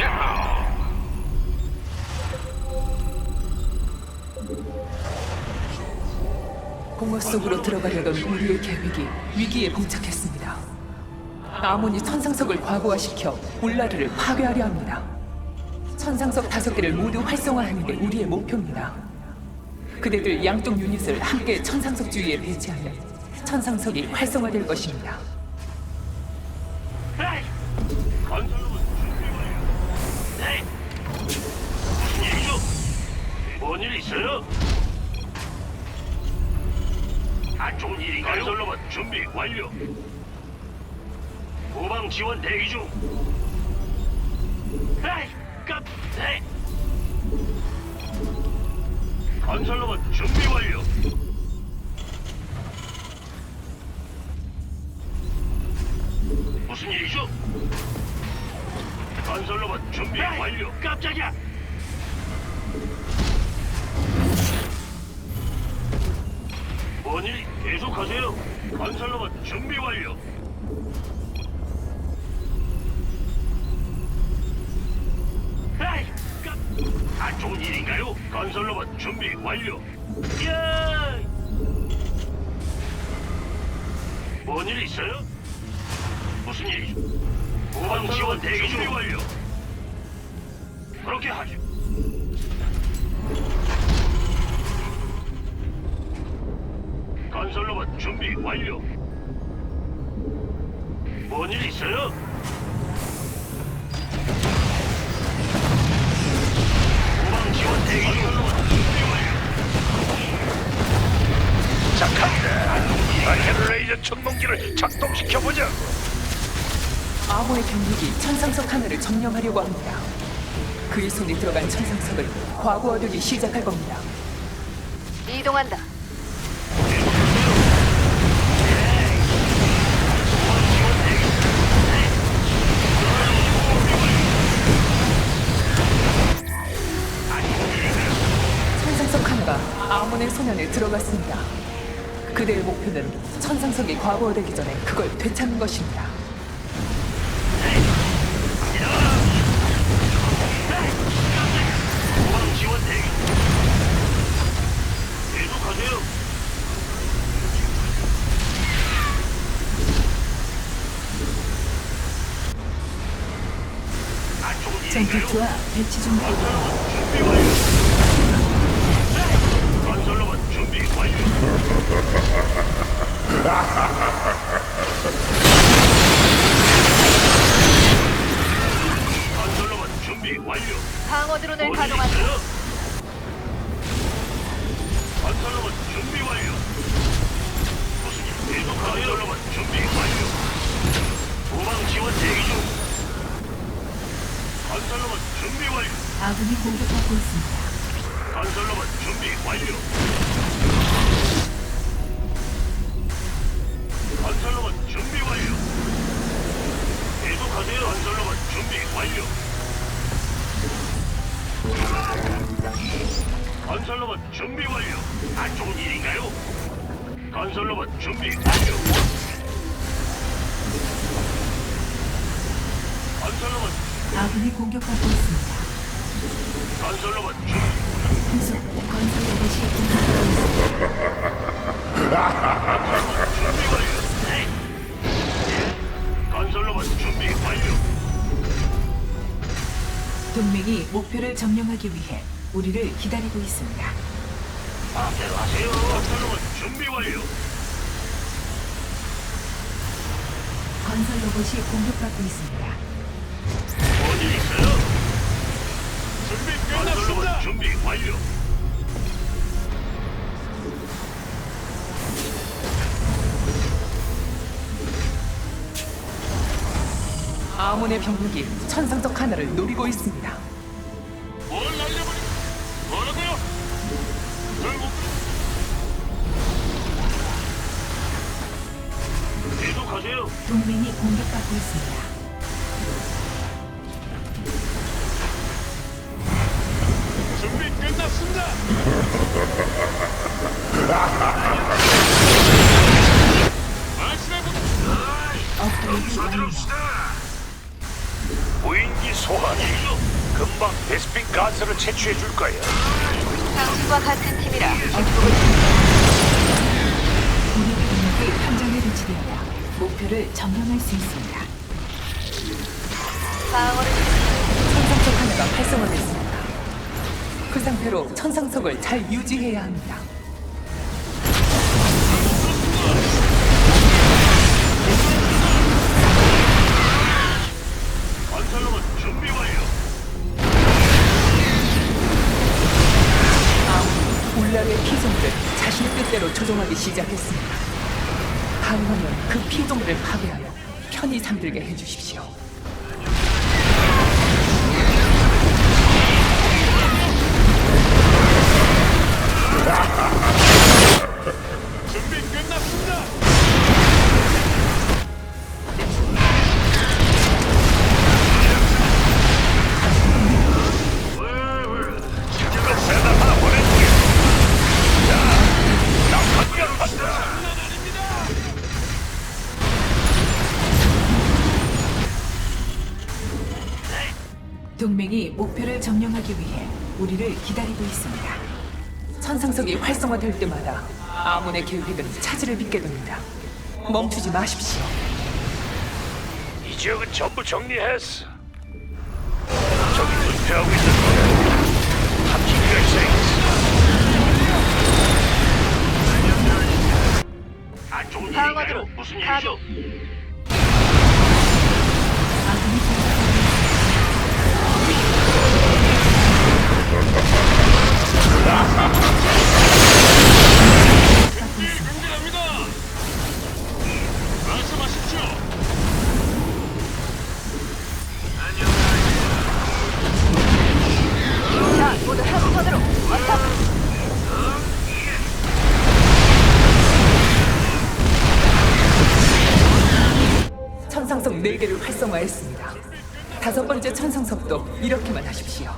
야! 공허 속으로 들어가려던 우리의 계획이 위기에 봉착했습니다. 아몬이 천상석을 과부하시켜 울라르를 파괴하려 합니다. 천상석 다섯 개를 모두 활성화하는 게 우리의 목표입니다. 그대들 양쪽 유닛을 함께 천상석 주위에 배치하면 천상석이 활성화될 것입니다. 완료. 후방 지원 대기 중. 에이! 깜. 네. 건설 로봇 준비 완료. 무슨 일이죠? 건설 로봇 준비 완료. 깜짝이야. 뭔일 계속하세요. 건설로봇 준비 완료. 에이, 깜. 안 좋은 일인가요? 건설로봇 준비 완료. 야! 뭔일 있어요? 무슨 일이죠? 후방 지원 대기 준비 완료. 그렇게 하죠. 건설로봇 준비 완료. 뭔 일 있어요? 후방 지원 대기 중. 준비 완료. 자, 간다. 아케르레이저 천문기를 작동시켜보자. 아몬의 병력이 천상석 하나를 점령하려고 합니다. 그의 손에 들어간 천상석을 과부하되기 시작할 겁니다. 이동한다. 손 안에 들어갔습니다. 그대의 목표는 천상석이 과부하되기 전에 그걸 되찾는 것입니다. 전투투와 배치 준 건설로봇 준비 완료. 건설로봇 준비 완료. 방어 드론을 뭔일 가동한다. 건설로봇 준비 완료. 무슨 일? 계속 건설로봇 준비 완료. 후방 지원 대기 중. 건설로봇 준비 완료. 아군이 공격받고 있습니다. 건설로봇 준비 완료. 건설로봇 준비 완료. 안 좋은 일인가요? 건설로봇 준비 완료. 건설로봇 아군이 공격받고 있습니다. 건설로봇 준비. 계속 건설 로봇이 공격받고 있습니다. 준비 완료. 네. 예. 건설로봇 준비 완료. 동맹이 목표를 점령하기 위해 우리를 기다리고 있습니다. 마음대로 하세요. 건설로봇 준비 완료. 건설 로봇이 공격받고 있습니다. 뭔일 있어요? 준비 끝났습니다. 준비 완료. 아몬의 병력이 천상석 하나를 노리고 있습니다. 계속하세요. 동맹이 공격받고 있습니다. 준비 끝났습니다. 말씀해보. 업그레이드 완료. 들읍시다. 무인기 소환이 금방 베스핀 가스를 채취해 줄 거야. 당신과 같은 팀이라. 우리 목표를 점령할 수 있습니다. 방어를 천상석 하나가 활성화됐습니다. 그 상태로 천상석을 잘 유지해야 합니다. 준비 완료. 피조물을 자신의 뜻대로 조종하기 시작했습니다. 그 피조물을 파괴하여 편히 잠들게 해주십시오. 동맹이 목표를 점령하기 위해 우리를 기다리고 있습니다. 천상석이 활성화될 때마다 아몬의 계획은 차질을 빚게 됩니다. 멈추지 마십시오. 이 지역은 전부 정리했어. 저기 은폐하고 있는 거야. 함지기가 있어. 안 좋은 방어드로 일인가요? 무슨. 일이죠? 천상석 4개를 활성화했습니다. 다섯 번째 천상석도 이렇게만 하십시오.